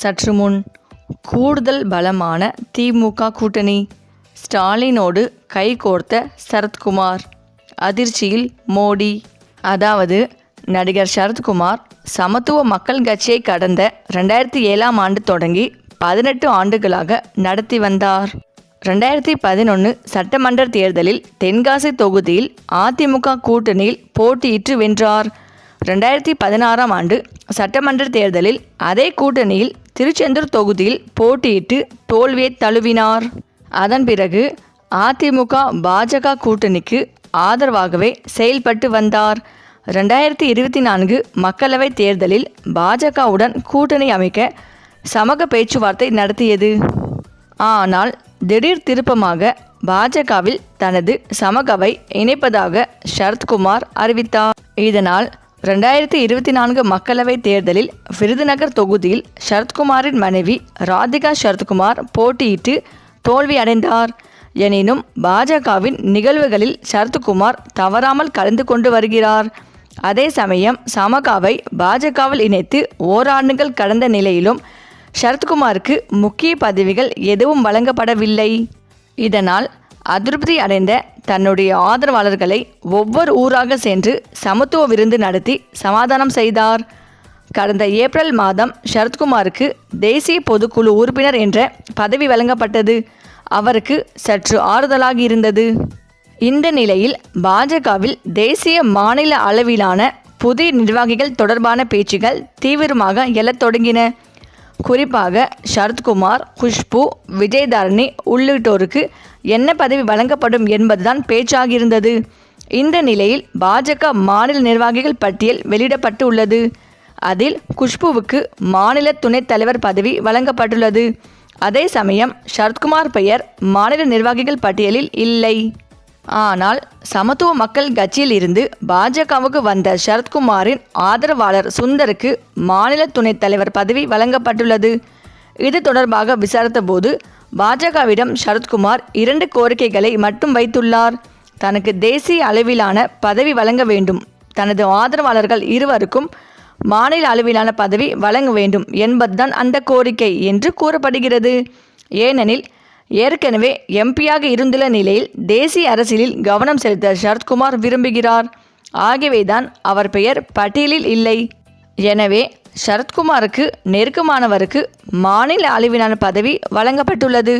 சற்று முன் கூடுதல் பலமான திமுக கூட்டணி. ஸ்டாலினோடு கைகோர்த்த சரத்குமார். அதிர்ச்சியில் மோடி. அதாவது நடிகர் சரத்குமார் சமத்துவ மக்கள் கட்சியை கடந்த ரெண்டாயிரத்தி ஏழாம் ஆண்டு தொடங்கி பதினெட்டு ஆண்டுகளாக நடத்தி வந்தார். ரெண்டாயிரத்தி பதினொன்று சட்டமன்ற தேர்தலில் தென்காசி தொகுதியில் அதிமுக கூட்டணியில் போட்டியிட்டு வென்றார். ரெண்டாயிரத்தி பதினாறாம் ஆண்டு சட்டமன்ற தேர்தலில் அதே கூட்டணியில் திருச்செந்தூர் தொகுதியில் போட்டியிட்டு தோல்வியை தழுவினார். அதன் பிறகு அதிமுக பாஜக கூட்டணிக்கு ஆதரவாகவே செயல்பட்டு வந்தார். ரெண்டாயிரத்தி இருபத்தி நான்கு மக்களவைத் தேர்தலில் பாஜகவுடன் கூட்டணி அமைக்க சமக பேச்சுவார்த்தை நடத்தியது. ஆனால் திடீர் திருப்பமாக பாஜகவில் தனது சமகவை இணைப்பதாக சரத்குமார் அறிவித்தார். இதனால் ரெண்டாயிரத்தி இருபத்தி நான்கு மக்களவைத் தேர்தலில் விருதுநகர் தொகுதியில் சரத்குமாரின் மனைவி ராதிகா சரத்குமார் போட்டியிட்டு தோல்வி அடைந்தார். எனினும் பாஜகவின் நிகழ்வுகளில் சரத்குமார் தவறாமல் கலந்து கொண்டு வருகிறார். அதே சமயம் சமகாவை பாஜகவில் இணைத்து ஓராண்டுகள் கடந்த நிலையிலும் சரத்குமாருக்கு முக்கிய பதவிகள் எதுவும் வழங்கப்படவில்லை. இதனால் அதிருப்தி அடைந்த தன்னுடைய ஆதரவாளர்களை ஒவ்வொரு ஊராக சென்று சமத்துவ விருந்து நடத்தி சமாதானம் செய்தார். கடந்த ஏப்ரல் மாதம் சரத்குமாருக்கு தேசிய பொதுக்குழு உறுப்பினர் என்ற பதவி வழங்கப்பட்டது. அவருக்கு சற்று ஆறுதலாக இருந்தது. இந்த நிலையில் பாஜகவில் தேசிய மாநில அளவிலான புதிய நிர்வாகிகள் தொடர்பான பேச்சுகள் தீவிரமாக எழத் தொடங்கின. குறிப்பாக சரத்குமார் குஷ்பு விஜயதாரணி உள்ளிட்டோருக்கு என்ன பதவி வழங்கப்படும் என்பதுதான் பேச்சாகியிருந்தது. இந்த நிலையில் பாஜக மாநில நிர்வாகிகள் பட்டியல் வெளியிடப்பட்டு உள்ளது அதில் குஷ்புவுக்கு மாநில துணைத் தலைவர் பதவி வழங்கப்பட்டுள்ளது. அதே சமயம் சரத்குமார் பெயர் மாநில நிர்வாகிகள் பட்டியலில் இல்லை. ஆனால் சமத்துவ மக்கள் கட்சியில் இருந்து பாஜகவுக்கு வந்த சரத்குமாரின் ஆதரவாளர் சுந்தருக்கு மாநில துணைத் தலைவர் பதவி வழங்கப்பட்டுள்ளது. இது தொடர்பாக விசாரித்த போது பாஜகவிடம் சரத்குமார் இரண்டு கோரிக்கைகளை மட்டும் வைத்துள்ளார். தனக்கு தேசிய அளவிலான பதவி வழங்க வேண்டும். தனது ஆதரவாளர்கள் இருவருக்கும் மாநில அளவிலான பதவி வழங்க வேண்டும் என்பதுதான் அந்த கோரிக்கை என்று கூறப்படுகிறது. ஏனெனில் ஏற்கனவே எம்பியாக இருந்துள்ள நிலையில் தேசிய அரசியலில் கவனம் செலுத்த சரத்குமார் விரும்புகிறார். ஆகவேதான் அவர் பெயர் பட்டியலில் இல்லை. எனவே சரத்குமாருக்கு நெருக்கமானவருக்கு மாநில அளவிலான பதவி வழங்கப்பட்டுள்ளது.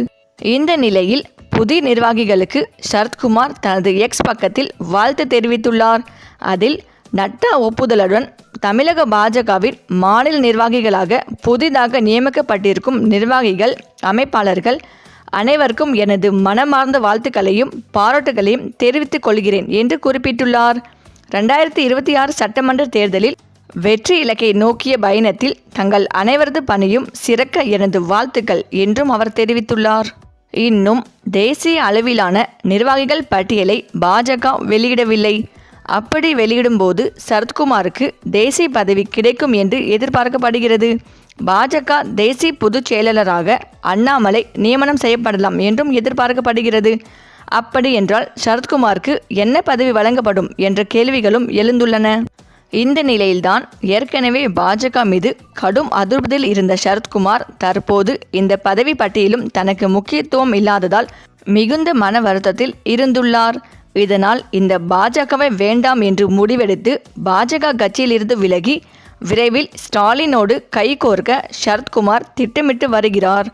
இந்த நிலையில் புதிய நிர்வாகிகளுக்கு சரத்குமார் தனது எக்ஸ் பக்கத்தில் வாழ்த்து தெரிவித்துள்ளார். அதில் நட்டா ஒப்புதலுடன் தமிழக பாஜகவின் மாநில நிர்வாகிகளாக புதிதாக நியமிக்கப்பட்டிருக்கும் நிர்வாகிகள் அமைப்பாளர்கள் அனைவருக்கும் எனது மனமார்ந்த வாழ்த்துக்களையும் பாராட்டுகளையும் தெரிவித்துக் கொள்கிறேன் என்று குறிப்பிட்டுள்ளார். ரெண்டாயிரத்தி இருபத்தி ஆறு சட்டமன்ற தேர்தலில் வெற்றி இலக்கை நோக்கிய பயணத்தில் தங்கள் அனைவரது பணியும் சிறக்க எனது வாழ்த்துக்கள் என்றும் அவர் தெரிவித்துள்ளார். இன்னும் தேசிய அளவிலான நிர்வாகிகள் பட்டியலை பாஜக வெளியிடவில்லை. அப்படி வெளியிடும்போது சரத்குமாருக்கு தேசிய பதவி கிடைக்கும் என்று எதிர்பார்க்கப்படுகிறது. பாஜக தேசிய பொதுச் செயலாளராக அண்ணாமலை நியமனம் செய்யப்படலாம் என்றும் எதிர்பார்க்கப்படுகிறது. அப்படி என்றால் சரத்குமாருக்கு என்ன பதவி வழங்கப்படும் என்ற கேள்விகளும் எழுந்துள்ளன. இந்த நிலையில்தான் ஏற்கனவே பாஜக மீது கடும் அதிருப்தியில் இருந்த சரத்குமார் தற்போது இந்த பதவி பட்டியலும் தனக்கு முக்கியத்துவம் இல்லாததால் மிகுந்த மன வருத்தத்தில் இருந்துள்ளார். இதனால் இந்த பாஜகவை வேண்டாம் என்று முடிவெடுத்து பாஜக கட்சியிலிருந்து விலகி விரைவில் ஸ்டாலினோடு கைகோர்க்க சரத்குமார் திட்டமிட்டு வருகிறார்.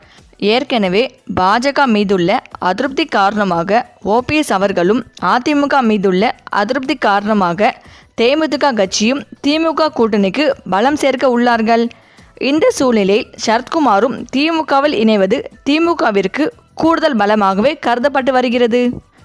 ஏற்கனவே பாஜக மீதுள்ள அதிருப்தி காரணமாக ஓபிஎஸ் அவர்களும் அதிமுக மீதுள்ள அதிருப்தி காரணமாக தேமுதிக கட்சியும் திமுக கூட்டணிக்கு பலம் சேர்க்க உள்ளார்கள். இந்த சூழ்நிலையில் சரத்குமாரும் திமுகவில் இணைவது திமுகவிற்கு கூடுதல் பலமாகவே கருதப்பட்டு வருகிறது.